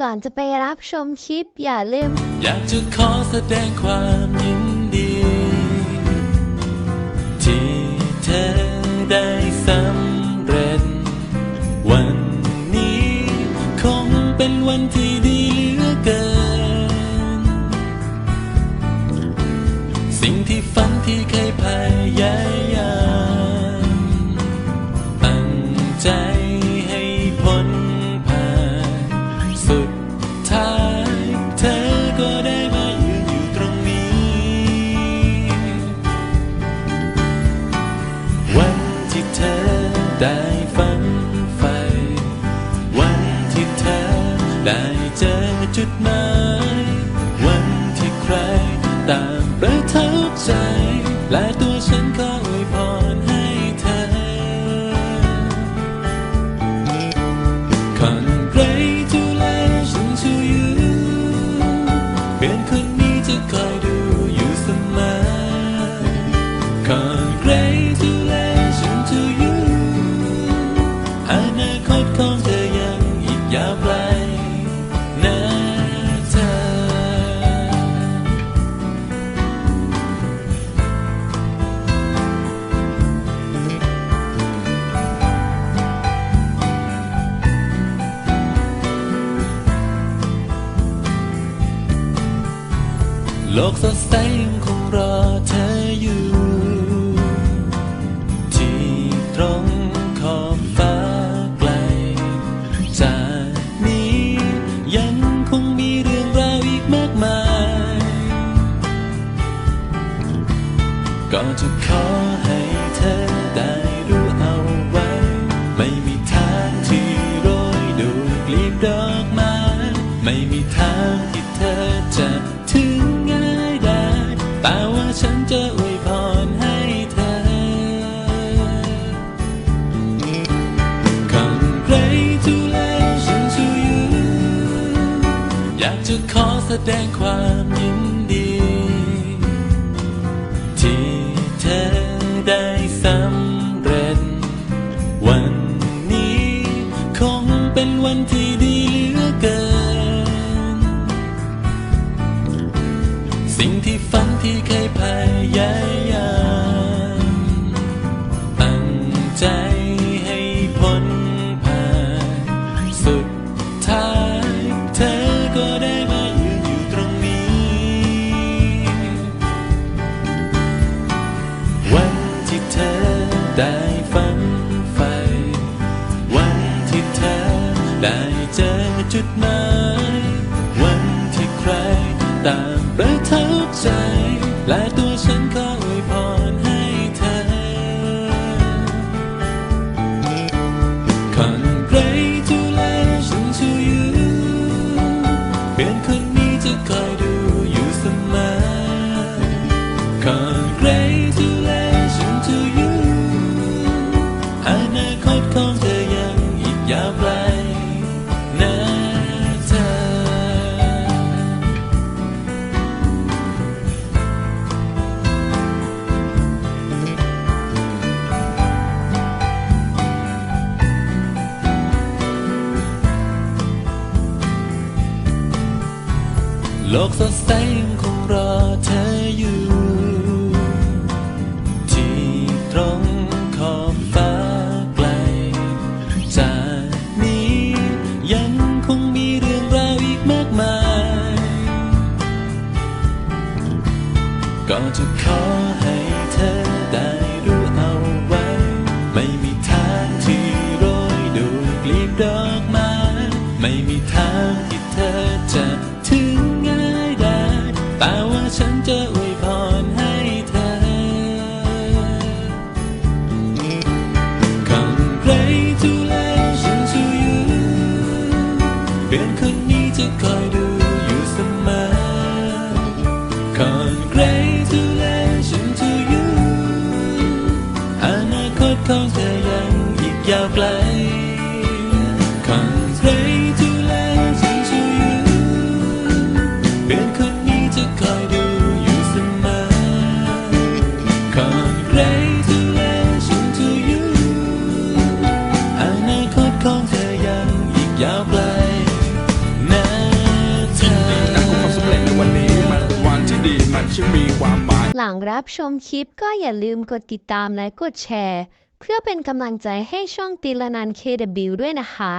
ก่อนจะไปรับชมคลิปอย่าลืม อยากจะขอแสดงความยินดี ที่เธอได้สำเร็จ วันนี้คงเป็นวันที่ดีเหลือเกิน สิ่งที่ฝันที่เคยพยายาม ได้ฝันไฟ วันที่เธอได้เจอจุดหมาย วันที่ใครต่างประทับใจ และตัวฉันก็ ลกสดใสยังคงรอเธออยู่ ที่ตรงขอบฟ้าไกล จากนี้ยังคงมีเรื่องราวอีกมากมาย ก็จะขอให้เธอได้รู้เอาไว้ ไม่มีทางที่โรยด้วยกลีบดอกไม้ไม่มี แสดงความ ได้ฝันใฝ่วันที่เธอได้เจอจุดหมายวันที่ใครต่างประทับใจ และตัวฉันก็อวยพรให้เธอ โลกสดใสยังคงรอเธออยู่ ที่ตรงขอบฟ้าไกล จากนี้ยังคงมีเรื่องราวอีกมากมาย ก็จะขอให้เธอได้รู้เอาไว้ ไม่มีทาง จะอวยพรให้เธอ Congratulations to you เพื่อนคนนี้จะคอยดูอยู่เสมอ Congratulations to you อนาคตของเธอยังอีกยาวไกล หลังรับชมคลิปก็อย่าลืมกดติดตามและกดแชร์ เพื่อเป็นกำลังใจให้ช่องตีลนัน KW ด้วยนะคะ